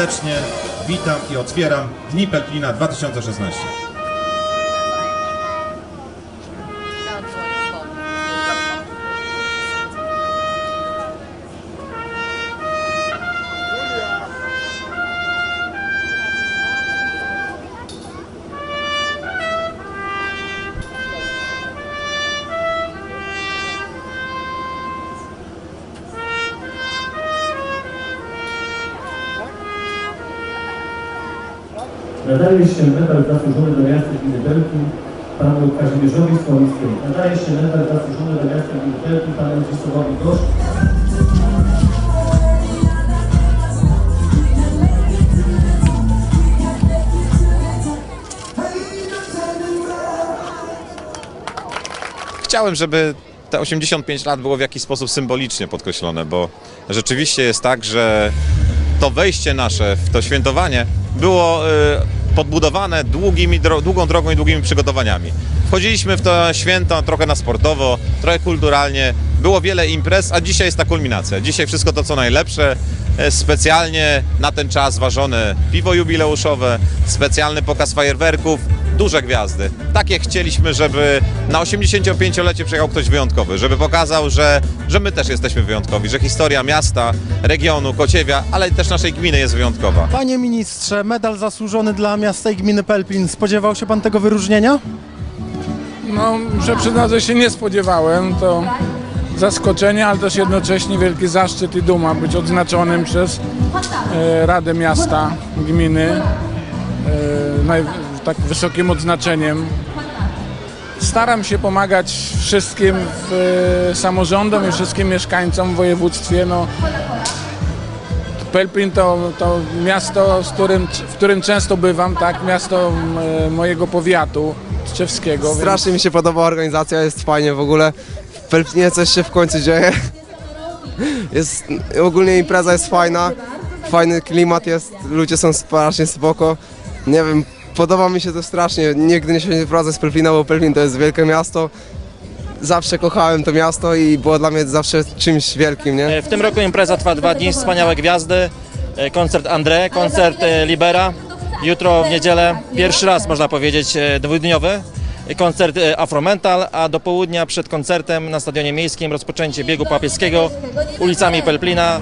serdecznie witam i otwieram Dni Pelplina 2016. Nadaje się medal zasłużony do miasta gminy Belki panu Kazimierzowi Słowickiemu. Nadaje się medal zasłużony do miasta gminy Belki panu Zdzisławowi Gorzku. Chciałem, żeby te 85 lat było w jakiś sposób symbolicznie podkreślone, bo rzeczywiście jest tak, że to wejście nasze w to świętowanie było y, podbudowane długimi, długą drogą i długimi przygotowaniami. Wchodziliśmy w to święto trochę na sportowo, trochę kulturalnie, było wiele imprez, a dzisiaj jest ta kulminacja. Dzisiaj wszystko to, co najlepsze, specjalnie na ten czas ważone piwo jubileuszowe, specjalny pokaz fajerwerków, duże gwiazdy. Takie chcieliśmy, żeby na 85-lecie przyjechał ktoś wyjątkowy, żeby pokazał, że, że my też jesteśmy wyjątkowi, że historia miasta, regionu, Kociewia, ale też naszej gminy jest wyjątkowa. Panie ministrze, medal zasłużony dla miasta i gminy Pelplin. Spodziewał się pan tego wyróżnienia? No, muszę przyznać, że się nie spodziewałem. To zaskoczenie, ale też jednocześnie wielki zaszczyt i duma być odznaczonym przez e, Radę Miasta, gminy e, tak wysokim odznaczeniem. Staram się pomagać wszystkim e, samorządom i wszystkim mieszkańcom w województwie. No, Pelplin to, to miasto, którym, w którym często bywam, tak, miasto mojego powiatu Strasznie mi się podoba organizacja, jest fajnie w ogóle. W coś się w końcu dzieje. Jest, ogólnie impreza jest fajna, fajny klimat jest, ludzie są strasznie spoko. Nie wiem, podoba mi się to strasznie. Nigdy nie się nie prowadzę z Pelplina, bo Pelplin to jest wielkie miasto. Zawsze kochałem to miasto i było dla mnie zawsze czymś wielkim, nie? W tym roku impreza trwa dwa dni, wspaniałe gwiazdy, e, koncert André, koncert e, Libera. Jutro w niedzielę pierwszy raz można powiedzieć e, dwudniowy koncert e, Afromental, a do południa przed koncertem na Stadionie Miejskim rozpoczęcie biegu papieskiego ulicami Pelplina.